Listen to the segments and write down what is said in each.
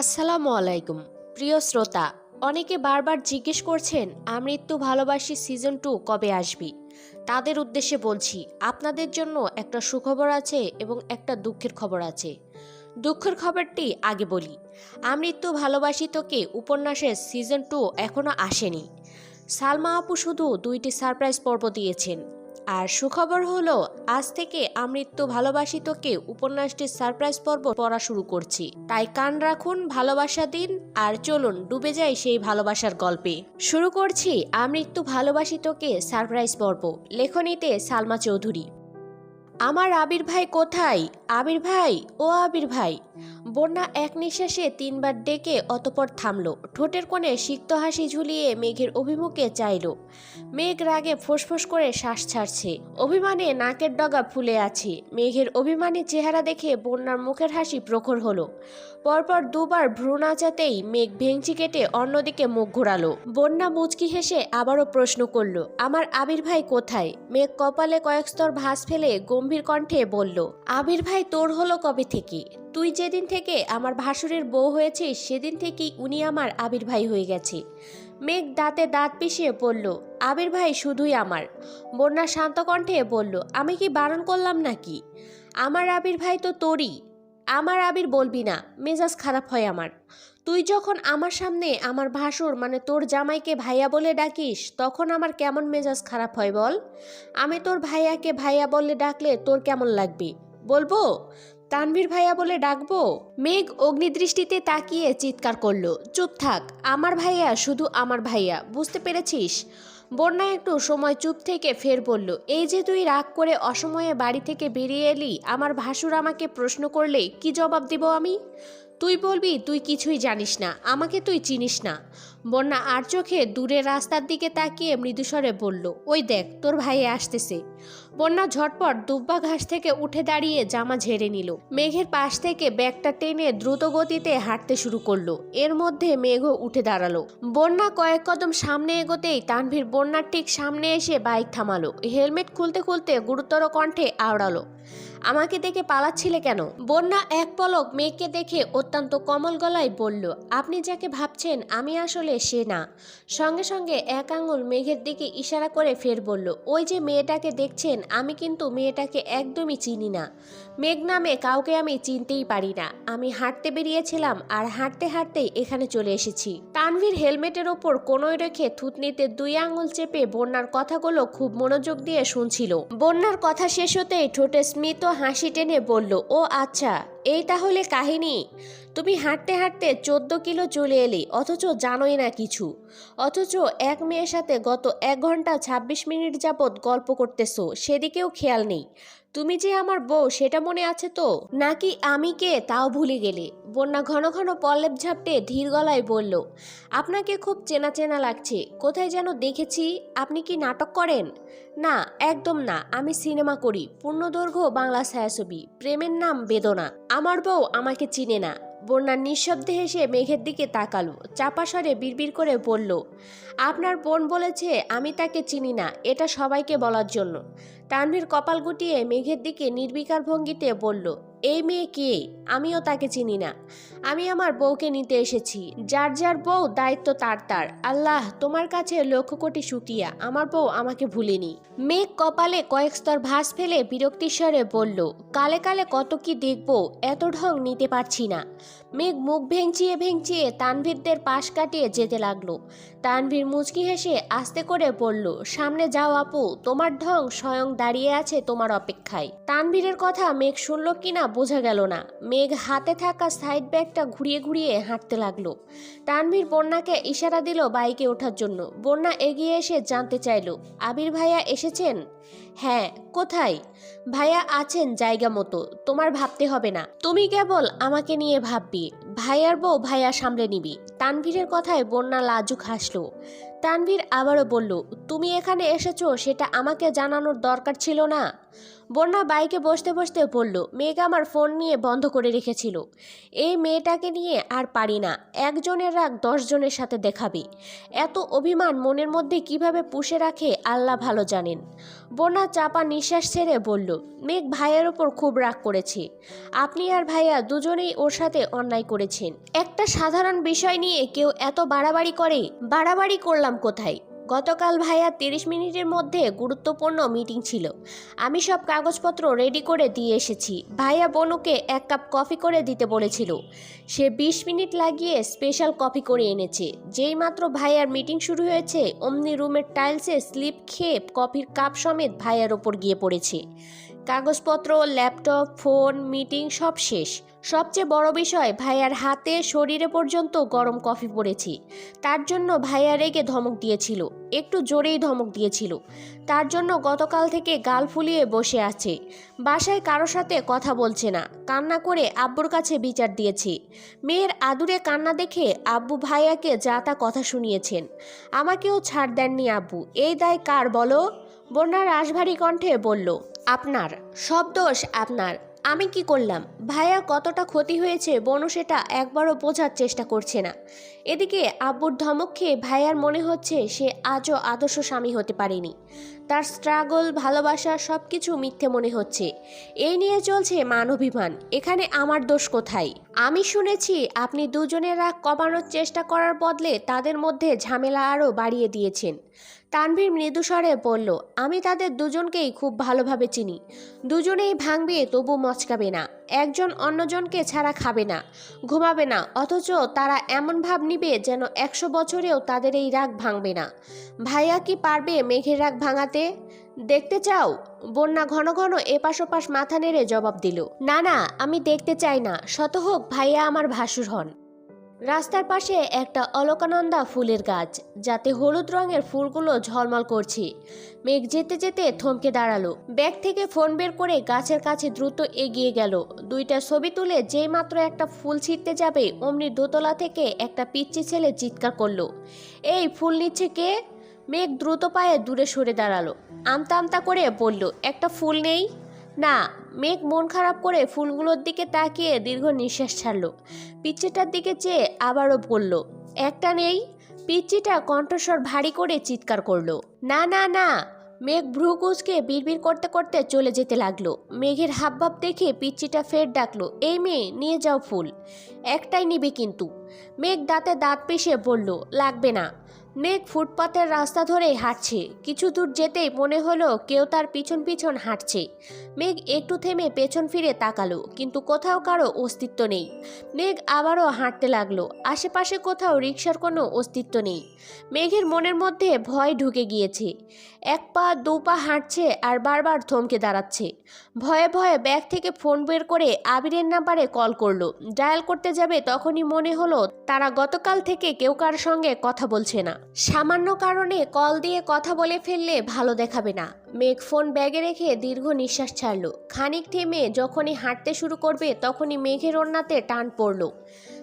আসসালামু আলাইকুম। প্রিয় শ্রোতা, অনেকে বারবার জিজ্ঞেস করছেন আমৃত্যু ভালোবাসি সিজন টু কবে আসবি? তাদের উদ্দেশ্যে বলছি, আপনাদের জন্য একটা সুখবর আছে এবং একটা দুঃখের খবর আছে। দুঃখের খবরটি আগে বলি আমৃত্যু ভালোবাসি তোকে উপন্যাসের সিজন টু এখনও আসেনি। সালমা আপু শুধু দুইটি সারপ্রাইজ পর্ব দিয়েছেন। আর সুখবর হলো, আজ থেকে আমৃত্যু ভালোবাসি তোকে উপন্যাসটির সারপ্রাইজ পর্ব পড়া শুরু করছি। তাই কান রাখুন, ভালোবাসা দিন, আর চলুন ডুবে যাই সেই ভালোবাসার গল্পে। শুরু করছি আমৃত্যু ভালোবাসি তোকে সারপ্রাইজ পর্ব। লেখনীতে সালমা চৌধুরী। আমার আবির ভাই কোথায়? আবির ভাই, ও আবির ভাই বন্যা এক নিঃশ্বাসে তিনবার ডেকে অতপর থামলো। ঠোঁটের কোণে সিক্ত হাসি ঝুলিয়ে মেঘের অভিমুখে চাইলো। মেঘ রাগে ফোঁসফোঁস করে শ্বাস ছাড়ছে। অভিমানে নাকের ডগা ফুলে আছে। মেঘের অভিমানী চেহারা দেখে বন্যার মুখের হাসি প্রখর হলো। পরপর দুবার ভ্রু নাচাতেই মেঘ ভেঙচি কেটে অন্যদিকে মুখ ঘোরালো। বন্যা মুচকি হেসে আবারও প্রশ্ন করল, আমার আবির ভাই কোথায়? মেঘ কপালে কয়েক স্তর ভাস ফেলে গম্ভীর কণ্ঠে বলল, আবির ভাই তোর হলো কবে থেকে? তুই যেদিন থেকে আমার ভাসুরের বউ হয়েছিস, সেদিন থেকেই উনি আমার আবির ভাই হয়ে গেছে। মেঘ দাঁতে দাঁত পিষিয়ে বলল, আবির ভাই শুধুই আমার। বন্যা শান্ত কণ্ঠে বলল, আমি কি বারণ করলাম নাকি? আমার আবির ভাই তো তোরই। আমার আবির বলবি না, মেজাজ খারাপ হয় আমার। তুই যখন আমার সামনে আমার ভাসুর মানে তোর জামাইকে ভাইয়া বলে ডাকিস, তখন আমার কেমন মেজাজ খারাপ হয় বল? আমি তোর ভাইয়াকে ভাইয়া বলে ডাকলে তোর কেমন লাগবে? বলব? তানভীর ভাইয়া বলে ডাকবো? মেঘ অগ্নিদৃষ্টিতে তাকিয়ে চিৎকার করল। চুপ থাক, আমার ভাইয়া শুধু আমার ভাইয়া, বুঝতে পেরেছিস? বন্যা একটু সময় চুপ থেকে ফের বলল, এই যে তুই রাগ করে অসময়ে বাড়ি থেকে বেরিয়ে এলি, আমার ভাসুর আমাকে প্রশ্ন করলে কি জবাব দিব আমি? তুই বলবি, তুই কিছুই জানিস না, আমাকে তুই চিনিস না। বন্যা আর চোখে দূরে রাস্তার দিকে তাকিয়ে মৃদুস্বরে বলল, ওই দেখ, তোর ভাই আসতেছে। বন্যা ঝটপট দুব্বা ঘাস থেকে উঠে দাঁড়িয়ে জামা ঝেড়ে নিল। মেঘের পাশ থেকে ব্যাগটা টেনে দ্রুত গতিতে হাঁটতে শুরু করল। এর মধ্যে মেঘও উঠে দাঁড়াল। বন্যা কয়েক কদম সামনে এগোতেই তানভীর বন্যার ঠিক সামনে এসে বাইক থামালো। হেলমেট খুলতে খুলতে গুরুতর কণ্ঠে আওড়ালো, আমাকে দেখে পালাচ্ছিলে কেন? বন্যা এক পলক মেঘকে দেখে অত্যন্ত কমল গলায় বলল, আপনি যাকে ভাবছেন, আমি আসলে সে না। সঙ্গে সঙ্গে এক আঙুল মেঘের দিকে ইশারা করে ফের বলল, ওই যে মেয়েটাকে দেখছেন, আমি কিন্তু মেয়েটাকে একদমই চিনি না। মেঘ নামে কাউকে আমি চিনতেই পারি না। আমি হাঁটতে বেরিয়েছিলাম আর হাঁটতে হাঁটতেই এখানে চলে এসেছি। তানভীর হেলমেটের ওপর কোনোই রেখে থুতনিতে দুই আঙুল চেপে বন্যার কথাগুলো খুব মনোযোগ দিয়ে শুনছিল। বন্যার কথা শেষ হতেই ঠোঁটে স্মিত হাসি টেনে বলল, ও আচ্ছা এই তাহলে কাহিনী? তুমি হাঁটতে হাঁটতে চোদ্দ কিলো চলে এলে, অথচ জানোই না কিছু। অথচ এক মেয়ের সাথে গত এক ঘণ্টা ২৬ মিনিট যাবৎ গল্প করতেছো, সেদিকেও খেয়াল নেই। তুমি যে আমার বউ, সেটা মনে আছে তো? নাকি আমি কে, তাও ভুলে গেলে। বন্যা ঘন ঘন পল্লেপ ঝাপটে ধীর গলায় বলল, আপনাকে খুব চেনা চেনা লাগছে, কোথায় যেন দেখেছি, আপনি কি নাটক করেন? না, একদম না, আমি সিনেমা করি, পূর্ণদৈর্ঘ্য বাংলা ছায়াছবি, প্রেমের নাম বেদনা, আমার বউ আমাকে চিনে না। বন্যা নিঃশব্দে হেসে মেঘের দিকে তাকালো, চাপা স্বরে বিড়বিড় করে বলল, আপনার বোন বলেছে, আমি তাকে চিনি না, এটা সবাইকে বলার জন্য। তানভীর কপাল গুটিয়ে মেঘের দিকে নির্বিকার ভঙ্গিতে বলল, এই মেয়ে কে? আমিও তাকে চিনি না। আমি আমার বউকে নিতে এসেছি। যার যার বউ, দায়িত্ব তার তার। আল্লাহ, তোমার কাছে লক্ষ কোটি শুক্রিয়া। আমার বউ আমাকে ভুলেনি। মেঘ কপালে কয়েক স্তর ভাস ফেলে বিরক্তিস্বরে বলল, কালে কালে কত কি দেখব, এত ঢং নিতে পারছি না। মেঘ মুখ ভেঙচিয়ে ভেঙচিয়ে তানভীরদের পাশ কাটিয়ে যেতে লাগল। তানভীর মুচকি হেসে আস্তে করে বলল, সামনে যাও আপু, তোমার ঢং স্বয়ং দাঁড়িয়ে আছে তোমার অপেক্ষায়। তানভীরের কথা মেঘ শুনল কিনা বোঝা গেল না। মেঘ হাতে থাকা সাইড ব্যাগটা ঘুরিয়ে ঘুরিয়ে হাঁটতে লাগল। তানভীর বন্যাকে ইশারা দিল বাইকে ওঠার জন্য। বন্যা এগিয়ে এসে জানতে চাইল, আবির ভাইয়া এসেছেন? হ্যাঁ কোথায়? ভাইয়া আছেন জায়গা মতো, তোমার ভাবতে হবে না। তুমি কেবল আমাকে নিয়ে ভাববি, ভাইয়ার বউ ভাইয়া সামলে নিবি। তানভীরের কথায় বন্যা লাজুক হাসলো। তানভীর আবারও বলল, তুমি এখানে এসেছ, সেটা আমাকে জানানোর দরকার ছিল না? বন্যা বাইকে বসতে বসতে বলল মেঘ আমার ফোন নিয়ে বন্ধ করে রেখেছিল। এই মেয়েটাকে নিয়ে আর পারি না। একজনের রাগ দশজনের সাথে দেখাবে। এত অভিমান মনের মধ্যে কীভাবে পুষে রাখে আল্লাহ ভালো জানেন। বন্যা চাপা নিঃশ্বাস ছেড়ে বলল, মেঘ ভাইয়ের ওপর খুব রাগ করেছে। আপনি আর ভাইয়া দুজনেই ওর সাথে অন্যায় করেছেন। একটা সাধারণ বিষয় নিয়ে কেউ এত বাড়াবাড়ি করে? বাড়াবাড়ি করলাম কোথায়? গতকাল ভাইয়া তিরিশ মিনিটের মধ্যে গুরুত্বপূর্ণ মিটিং ছিল। আমি সব কাগজপত্র রেডি করে দিয়ে এসেছি। ভাইয়া বনুকে এক কাপ কফি করে দিতে বলেছিল। সে বিশ মিনিট লাগিয়ে স্পেশাল কফি করে এনেছে। যেই মাত্র ভাইয়ার মিটিং শুরু হয়েছে, অমনি রুমের টাইলসে স্লিপ খেয়ে কফির কাপ সমেত ভাইয়ার ওপর গিয়ে পড়েছে। কাগজপত্র, ল্যাপটপ, ফোন, মিটিং সব শেষ। সবচেয়ে বড় বিষয়, ভাইয়ার হাতে শরীরে পর্যন্ত গরম কফি পড়েছে। তার জন্য ভাইয়া রেগে ধমক দিয়েছিল, একটু জোরেই ধমক দিয়েছিল। তার জন্য গতকাল থেকে গাল ফুলিয়ে বসে আছে। বাসায় কারও সাথে কথা বলছে না, কান্না করে আব্বুর কাছে বিচার দিয়েছে। মেয়ের আদুরে কান্না দেখে আব্বু ভাইয়াকে যা তা কথা শুনিয়েছেন। আমাকেও ছাড় দেননি আব্বু, এই দায় কার বলো? বন্যার রাশভারী কণ্ঠে বলল, আপনার, সব দোষ আপনার। আমি কি করলাম? ভাইয়া কতটা ক্ষতি হয়েছে বনু সেটা একবারও বোঝার চেষ্টা করছে না। এদিকে আব্বুর ধমক খেয়ে ভাইয়ার মনে হচ্ছে সে আজও আদর্শ স্বামী হতে পারেনি। তার স্ট্রাগল ভালোবাসা সব কিছু মিথ্যে মনে হচ্ছে। এই নিয়ে চলছে মানবিমান এখানে আমার দোষ কোথায়? আমি শুনেছি আপনি দুজনের কমানোর চেষ্টা করার বদলে তাদের মধ্যে ঝামেলা আরও বাড়িয়ে দিয়েছেন। তানভীর মৃদুস্বরে বলল, আমি তাদের দুজনকেই খুব ভালোভাবে চিনি। দুজনেই ভাঙবে তবু মচকাবে না। একজন অন্যজনকে ছাড়া খাবে না, ঘুমাবে না, অথচ তারা এমন ভাব নিবে যেন একশো বছরেও তাদের এই রাগ ভাঙবে না। ভাইয়া কি পারবে মেঘের রাগ ভাঙাতে? দেখতে চাও? বন্যা ঘন ঘন এপাশ ওপাশ মাথা নেড়ে জবাব দিল। না না, আমি দেখতে চাই না। শত হোক, ভাইয়া আমার ভাসুর হন। রাস্তার পাশে একটা অলকানন্দা ফুলের গাছ, যাতে হলুদ রঙের ফুলগুলো ঝলমল করছে। মেঘ যেতে যেতে থমকে দাঁড়াল। ব্যাগ থেকে ফোন বের করে গাছের কাছে দ্রুত এগিয়ে গেল। দুইটা ছবি তুলে যেই মাত্র একটা ফুল ছিঁড়তে যাবে, অমনি দোতলা থেকে একটা পিচ্চি ছেলে চিৎকার করল। এই ফুল নিচ্ছে কে? মেঘ দ্রুত পায়ে দূরে সরে দাঁড়াল। আমতা আমতা করে বলল, একটা ফুল নেই? না, মেঘ মন খারাপ করে ফুলগুলোর দিকে তাকিয়ে দীর্ঘ নিঃশ্বাস ছাড়লো। পিচ্চিটার দিকে চেয়ে আবারও বলল, একটা নেই? পিচ্চিটা কণ্ঠস্বর ভারী করে চিৎকার করল, না না না। মেঘ ভ্রু কুচকে বিড়বিড় করতে করতে চলে যেতে লাগল। মেঘের হাবভাব দেখে পিচ্চিটা ফের ডাকলো, এই মেয়ে, নিয়ে যাও ফুল। একটাই নিবে কিন্তু। মেঘ দাঁতে দাঁত পিষে বলল, লাগবে না। মেঘ ফুটপাতের রাস্তা ধরেই হাঁটছে। কিছু দূর যেতেই মনে হলো কেউ তার পিছন পিছন হাঁটছে। মেঘ একটু থেমে পেছন ফিরে তাকালো, কিন্তু কোথাও কারও অস্তিত্ব নেই। মেঘ আবারও হাঁটতে লাগল, আশেপাশে কোথাও রিক্সার কোনো অস্তিত্ব নেই। মেঘের মনের মধ্যে ভয় ঢুকে গিয়েছে। এক পা দু পা হাঁটছে আর বারবার থমকে দাঁড়াচ্ছে। ভয়ে ভয়ে ব্যাগ থেকে ফোন বের করে আবিরের নাম্বারে কল করল। ডায়াল করতে যাবে তখনই মনে হলো তারা গতকাল থেকে কেউ কার সঙ্গে কথা বলছে না। সামান্য কারণে কল দিয়ে কথা বলে ফেললে ভালো দেখাবে না। মেঘ ফোন ব্যাগে রেখে দীর্ঘ নিঃশ্বাস ছাড়লো। খানিক থেমে যখনই হাঁটতে শুরু করবে তখনই মেঘের ওড়নাতে টান পড়ল।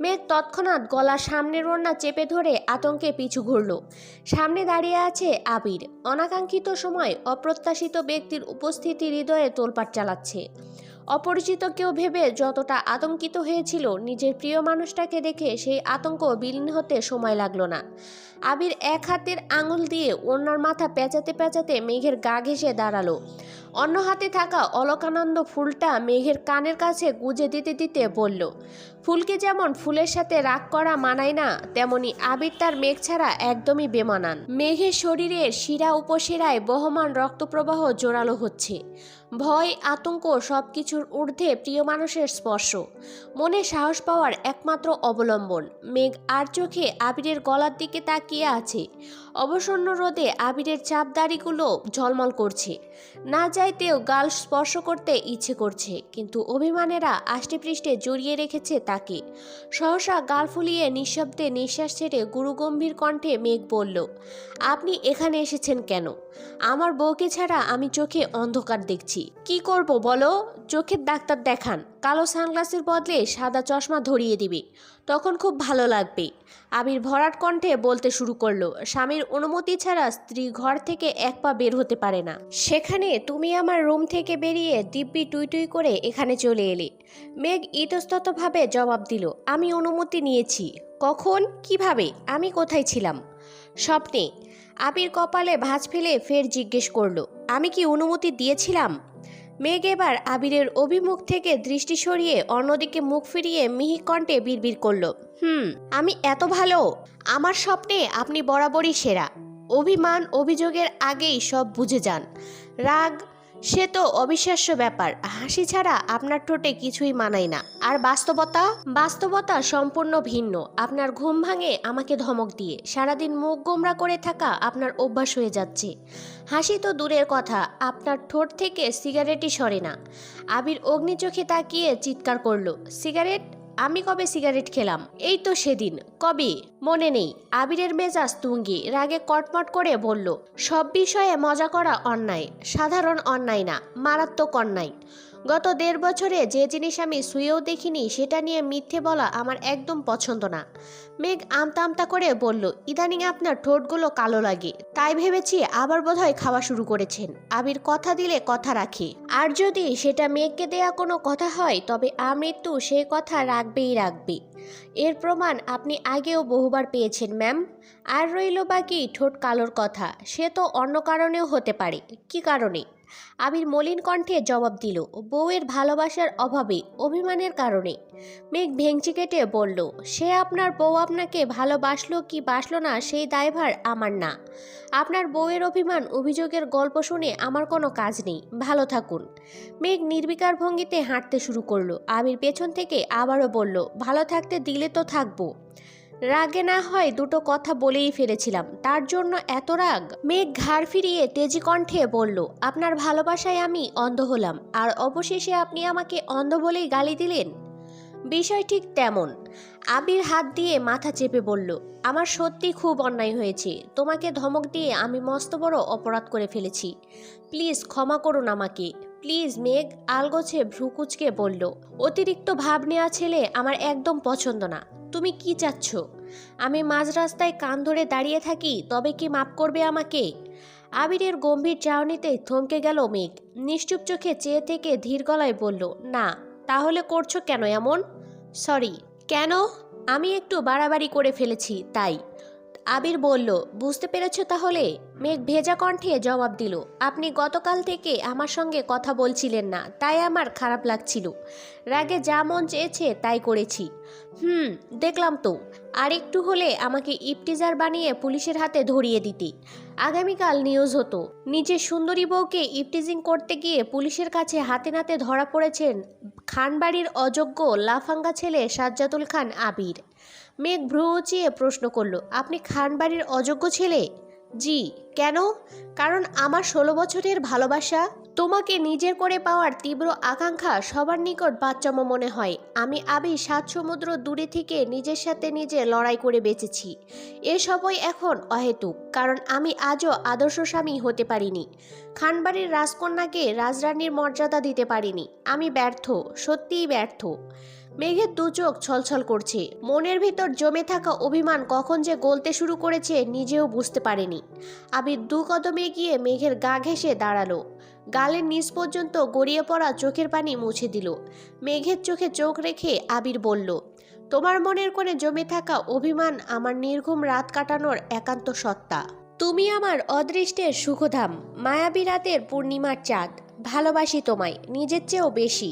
মেঘ তৎক্ষণাৎ গলার সামনের ওড়না চেপে ধরে আতঙ্কে পিছু ঘুরল। সামনে দাঁড়িয়ে আছে আবির। অনাকাঙ্ক্ষিত সময় অপ্রত্যাশিত ব্যক্তির উপস্থিতি হৃদয়ে তোলপাট চালাচ্ছে। অপরিচিত কেউ ভেবে যতটা আতঙ্কিত হয়েছিল, নিজের প্রিয় মানুষটাকে দেখে সেই আতঙ্ক বিলীন হতে সময় লাগল না। আবির এক হাতের আঙুল দিয়ে অন্যর মাথা পেঁচাতে পেঁচাতে মেঘের গা ঘেঁষে দাঁড়াল। অন্য হাতে থাকা অলকানন্দ ফুলটা মেঘের কানের কাছে গুজে দিতে দিতে বলল ফুলকে যেমন ফুলের সাথে রাগ করা মানায় না, তেমনি আবির তার মেঘ ছাড়া একদমই বেমানান। মেঘের শরীরের শিরা উপশিরায় বহমান রক্তপ্রবাহ জোরালো হচ্ছে। ভয়, আতঙ্ক সব কিছুর ঊর্ধ্বে প্রিয় মানুষের স্পর্শ। মনে সাহস পাওয়ার একমাত্র অবলম্বন। মেঘ আর চোখে আবিরের গলার দিকে তাকিয়ে আছে। অবসন্ন রোদে আবিরের চাপদাড়িগুলো ঝলমল করছে। না যাইতেও গাল স্পর্শ করতে ইচ্ছে করছে, কিন্তু অভিমানেরা আষ্টেপৃষ্ঠে জড়িয়ে রেখেছে তাকে। সহসা গাল ফুলিয়ে নিঃশব্দে নিঃশ্বাস ছেড়ে গুরুগম্ভীর কণ্ঠে মেঘ বলল, আপনি এখানে এসেছেন কেন? আমার বউকে ছাড়া আমি চোখে অন্ধকার দেখছি। কি করব বলো? চোখের ডাক্তার দেখান। কালো সানগ্লাসের বদলে সাদা চশমা ধরিয়ে দিবে। তখন খুব ভালো লাগবে। আবির ভরাট কণ্ঠে বলতে শুরু করল, স্বামীর অনুমতি ছাড়া স্ত্রী ঘর থেকে এক পা বের হতে পারে না। সেখানে তুমি আমার রুম থেকে বেরিয়ে দিব্যি টুই টুই করে এখানে চলে এলে। মেঘ ইতস্ততভাবে জবাব দিল, আমি অনুমতি নিয়েছি। কখন? কীভাবে? আমি কোথায় ছিলাম? স্বপ্নে। আবির কপালে ভাঁজ ফেলে ফের জিজ্ঞেস করল, আমি কি অনুমতি দিয়েছিলাম? মেঘ এবার আবিরের অভিমুখ থেকে দৃষ্টি সরিয়ে অন্যদিকে মুখ ফিরিয়ে মিহি কণ্ঠে বিড়বিড় করল, হুম, আমি এত ভালো? আমার স্বপ্নে আপনি বরাবরই সেরা। অভিমান, অভিযোগের আগেই সব বুঝে যান। রাগ সে তো অবিশ্বাস্য ব্যাপার। হাসি ছাড়া আপনার ঠোঁটে কিছুই মানায় না। আর বাস্তবতা? বাস্তবতা সম্পূর্ণ ভিন্ন। আপনার ঘুম ভাঙে আমাকে ধমক দিয়ে। সারাদিন মুখ গোমরা করে থাকা আপনার অভ্যাস হয়ে যাচ্ছে। হাসি তো দূরের কথা। আপনার ঠোঁট থেকে সিগারেটই সরে না। আবির অগ্নি চোখে তাকিয়ে চিৎকার করল, সিগারেট? আমি কবে সিগারেট খেলাম? এই তো সেদিন। কবে? মনে নেই। আবিরের মেজাজ তুঙ্গি। রাগে কটমট করে বলল, সব বিষয়ে মজা করা অন্যায়। সাধারণ অন্যায় না, মারাত্মক অন্যায়। গত দেড় বছরে যে জিনিস আমি শুয়েও দেখিনি, সেটা নিয়ে মিথ্যে বলা আমার একদম পছন্দ না। মেঘ আমতা আমতা করে বলল, ইদানিং আপনার ঠোঁটগুলো কালো লাগে। তাই ভেবেছি আবার বোধহয় খাওয়া শুরু করেছেন। আবির কথা দিলে কথা রাখে। আর যদি সেটা মেঘকে দেয়া কোনো কথা হয়, তবে আমৃত্যু সে কথা রাখবেই রাখবে। এর প্রমাণ আপনি আগেও বহুবার পেয়েছেন, ম্যাম। আর রইল বাকি ঠোঁট কালোর কথা। সে তো অন্য কারণেও হতে পারে। কি কারণে? আবির মলিন কণ্ঠে জবাব দিল, বউয়ের ভালোবাসার অভাবে, অভিমানের কারণে। মেঘ ভেংচি কেটে বলল, সে আপনার বউ আপনাকে ভালোবাসলো কি বাসলো না সেই দায়ভার আমার না। আপনার বউয়ের অভিমান, অভিযোগের গল্প শুনে আমার কোনো কাজ নেই। ভালো থাকুন। মেঘ নির্বিকার ভঙ্গিতে হাঁটতে শুরু করল। আবির পেছন থেকে আবারও বলল, ভালো থাকতে দিলে তো থাকব। রাগে না হয় দুটো কথা বলেই ফেলেছিলাম। তার জন্য এত রাগ। মেঘ ঘাড় ফিরিয়ে তেজি কণ্ঠে বলল, আপনার ভালোবাসায় আমি অন্ধ হলাম। আর অবশেষে আপনি আমাকে অন্ধ বলেই গালি দিলেন? বিষয় ঠিক তেমন। আবির হাত দিয়ে মাথা চেপে বলল, আমার সত্যি খুব অন্যায় হয়েছে। তোমাকে ধমক দিয়ে আমি মস্ত বড় অপরাধ করে ফেলেছি। প্লিজ ক্ষমা করুন আমাকে। প্লিজ মেঘ আলগোছে ভ্রুকুচকে বলল, অতিরিক্ত ভাব নেওয়া ছেলে আমার একদম পছন্দ না। তুমি কি চাচ্ছ? আমি মাঝ রাস্তায় কান ধরে দাঁড়িয়ে থাকি, তবে কি মাপ করবে আমাকে? আবিরের গম্ভীর চাউনিতে থমকে গেল মেঘ। নিশ্চুপ চোখে চেয়ে থেকে ধীর গলায় বলল, না, তাহলে করছ কেন এমন? সরি, কেন? আমি একটু বাড়াবাড়ি করে ফেলেছি, তাই। আবির বলল, বুঝতে পেরেছ তাহলে? মেঘ ভেজা কণ্ঠে জবাব দিল, আপনি গতকাল থেকে আমার সঙ্গে কথা বলছিলেন না, তাই আমার খারাপ লাগছিল। রাগে যা মন চেয়েছে তাই করেছি। হুম, দেখলাম তো। আর একটু হলে আমাকে ইপটিজার বানিয়ে পুলিশের হাতে ধরিয়ে দিতে। আগামীকাল নিউজ হতো। নিজের সুন্দরী বউকে ইপটিজিং করতে গিয়ে পুলিশের কাছে হাতে নাতে ধরা পড়েছেন খানবাড়ির অযোগ্য লাফাঙ্গা ছেলে সাজ্জাতুল খান আবির। মেঘ ভ্রু উঁচিয়ে প্রশ্ন করল, আপনি খানবাড়ির অযোগ্য ছেলে? জি। কেন? কারণ আমার ষোলো বছরের ভালোবাসা, তোমাকে নিজের করে পাওয়ার তীব্র আকাঙ্ক্ষা সবার নিকট বাচ্চামো মনে হয়। আমি আবি সাত সমুদ্র দূরে থেকে নিজের সাথে নিজে লড়াই করে বেঁচেছি। এসবই এখন অহেতুক, কারণ আমি আজও আদর্শ স্বামী হতে পারিনি। খানবাড়ির রাজকন্যাকে রাজরানীর মর্যাদা দিতে পারিনি। আমি ব্যর্থ, সত্যিই ব্যর্থ। মেঘের দু চোখ ছলছল করছে। মনের ভিতর জমে থাকা অভিমান কখন যে গলতে শুরু করেছে নিজেও বুঝতে পারেনি। আবির দু কদমে গিয়ে মেঘের গা ঘেঁষে দাঁড়াল। গালের নিচ পর্যন্ত গড়িয়ে পড়া চোখের পানি মুছে দিল। মেঘের চোখে চোখ রেখে আবির বলল, তোমার মনের কোণে জমে থাকা অভিমান আমার নির্ঘুম রাত কাটানোর একান্ত সত্তা। তুমি আমার অদৃষ্টের সুখধাম, মায়াবী রাতের পূর্ণিমার চাঁদ। ভালোবাসি তোমায়, নিজের চেয়েও বেশি।